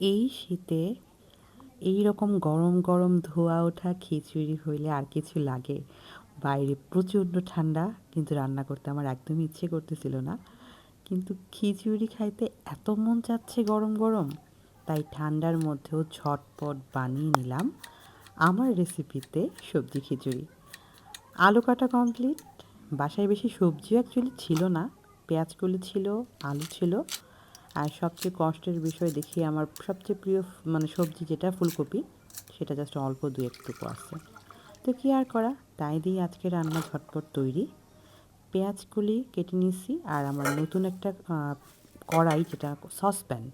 এই শীতে এই রকম গরম গরম ধোয়া ওঠা খিচুড়ি হইলে আর কিছু লাগে। বাইরে প্রচণ্ড ঠান্ডা, কিন্তু রান্না করতে আমার একদমই ইচ্ছে করতেছিল না। কিন্তু খিচুড়ি খাইতে এত মন চাচ্ছে গরম গরম, তাই ঠান্ডার মধ্যেও ঝটপট বানিয়ে নিলাম আমার রেসিপিতে সবজি খিচুড়ি। আলু কাটা কমপ্লিট বাসায় বেশি সবজিও অ্যাকচুয়ালি ছিল না পেঁয়াজগুলি ছিল, আলু ছিল আর সবচেয়ে কষ্টের বিষয় দেখি আমার সবচেয়ে প্রিয় মানে সবজি যেটা ফুলকপি, সেটা জাস্ট অল্প দু একটুকু আছে। তো কী আর করা? তাই দিয়ে আজকে রান্না ঝটপট তৈরি। পেঁয়াজগুলি কেটে নিয়েছি আর আমার নতুন একটা কড়াই যেটা সসপ্যান,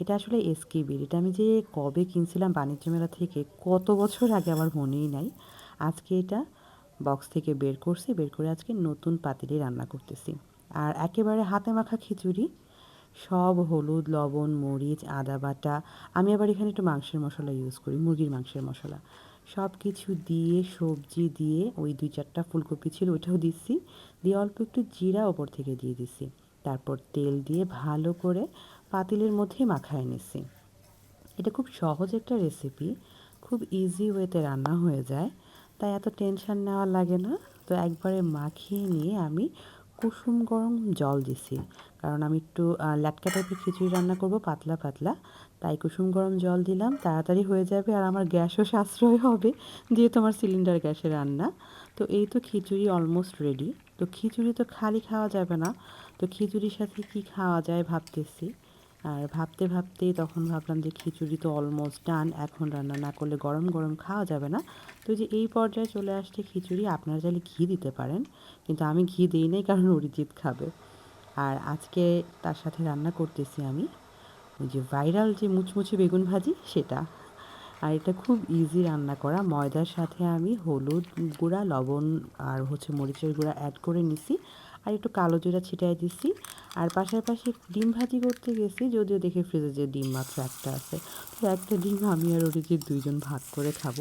এটা আসলে এসকেবির এটা আমি যে কবে কিনছিলাম বাণিজ্য মেলা থেকে কত বছর আগে আমার মনেই নাই। আজকে এটা বক্স থেকে বের করছি, বের করে আজকে নতুন পাতিলে রান্না করতেছি। আর একেবারে হাতে মাখা খিচুড়ি সব হলুদ, লবণ, মরিচ, আদা বাটা। আমি আবার এখানে একটু মাংসের মশলা ইউজ করি, মুরগির মাংসের মশলা। সব কিছু দিয়ে, সবজি দিয়ে, ওই দুই চারটা ফুলকপি ছিল ওইটাও দিচ্ছি। দিয়ে অল্প একটু জিরা ওপর থেকে দিয়ে দিছি তারপর তেল দিয়ে ভালো করে পাতিলের মধ্যে মাখায় নিছি এটা খুব সহজ একটা রেসিপি খুব ইজি ওয়েতে রান্না হয়ে যায়। তাই এত টেনশন নেওয়া লাগে না। তো একবারে মাখিয়ে নিয়ে আমি কুসুম গরম জল দিছি। কারণ আমি একটু ল্যাটকা টাইপের খিচুড়ি রান্না করব পাতলা পাতলা। তাই কুসুম গরম জল দিলাম, তাড়াতাড়ি হয়ে যাবে আর আমার গ্যাসও সাশ্রয় হবে যেহেতু আমার সিলিন্ডার গ্যাসে রান্না। তো এই তো খিচুড়ি অলমোস্ট রেডি তো খিচুড়ি তো খালি খাওয়া যাবে না। তো খিচুড়ির সাথে কি খাওয়া যায় ভাবতেছি। আর ভাবতে ভাবতে তখন ভাবলাম যে খিচুড়ি তো অলমোস্ট ডান এখন রান্না না করলে গরম গরম খাওয়া যাবে না। তো যে এই পর্যায়ে চলে আসছে খিচুড়ি, আপনারা চাইলে ঘি দিতে পারেন, কিন্তু আমি ঘি দিই নাই কারণ অরিজিৎ খাবে। আর আজকে তার সাথে রান্না করতেছি আমি, ওই যে ভাইরাল যে মুচমুচে বেগুন ভাজি, সেটা। আর এটা খুব ইজি রান্না করা, ময়দার সাথে আমি হলুদ গুঁড়া, লবণ আর হচ্ছে মরিচের গুঁড়া অ্যাড করে নিছি। আর একটু কালো জিরা ছিটাই দিছি। আর পাশাপাশি ডিম ভাজি করতে গেছি, যদিও দেখে ফ্রিজে যে ডিম মাত্র একটা আছে। তো একটা ডিম আমি আর অরিজিৎ দুইজন ভাগ করে খাব।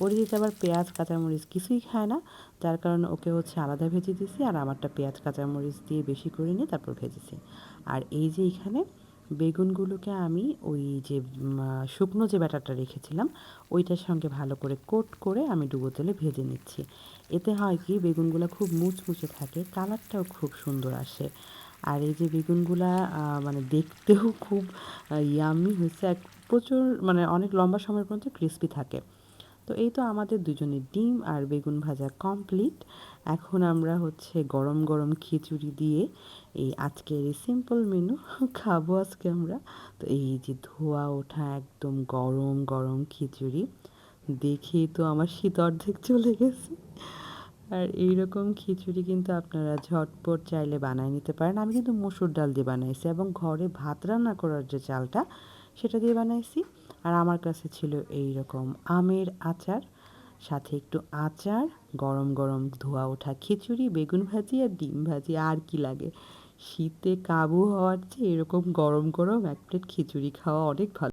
অরিজিৎ আবার পেঁয়াজ, কাঁচামরিচ কিছুই খায় না। যার কারণে ওকে হচ্ছে আলাদা ভেজে দিছি আর আমারটা পেঁয়াজ, কাঁচামরিচ দিয়ে বেশি করে নিয়ে তারপর ভেজেছি। আর এই যে এখানে বেগুনগুলোকে আমি ওই যে শুকনো যে ব্যাটারটা রেখেছিলাম, ওইটার সঙ্গে ভালো করে কোট করে আমি ডুবো তেলে ভেজে নিচ্ছি। এতে হয় কি, বেগুনগুলো খুব মুচমুচে থাকে, কালারটাও খুব সুন্দর আসে। আর এই যে বেগুনগুলা মানে দেখতেও খুব ইয়ামি হয়েছে, এক প্রচুর মানে অনেক লম্বা সময় পর্যন্ত ক্রিস্পি থাকে। তো এই তো আমাদের দুজনের ডিম আর বেগুন ভাজা কমপ্লিট এখন আমরা হচ্ছে গরম গরম খিচুড়ি দিয়ে এই আজকের এই সিম্পল মেনু খাব আজকে আমরা। তো এই যে ধোয়া ওঠা একদম গরম গরম খিচুড়ি, দেখেই তো আমার শীত অর্ধেক চলে গেছে। আর এইরকম খিচুড়ি কিন্তু আপনারা ঝটপট চাইলে বানায় নিতে পারেন। আমি কিন্তু মসুর ডাল দিয়ে বানাইছি এবং ঘরে ভাত রান্না করার যে চালটা সেটা দিয়ে বানাইছি। আর আমার কাছে ছিল এই রকম আমের আচার, সাথে একটু আচার, গরম গরম ধোয়া ওঠা খিচুড়ি, বেগুন ভাজি আর ডিম ভাজি, আর কি লাগে। শীতে কাবু হওয়ার চেয়ে এরকম গরম গরম এক প্লেট খিচুড়ি খাওয়া অনেক ভালো।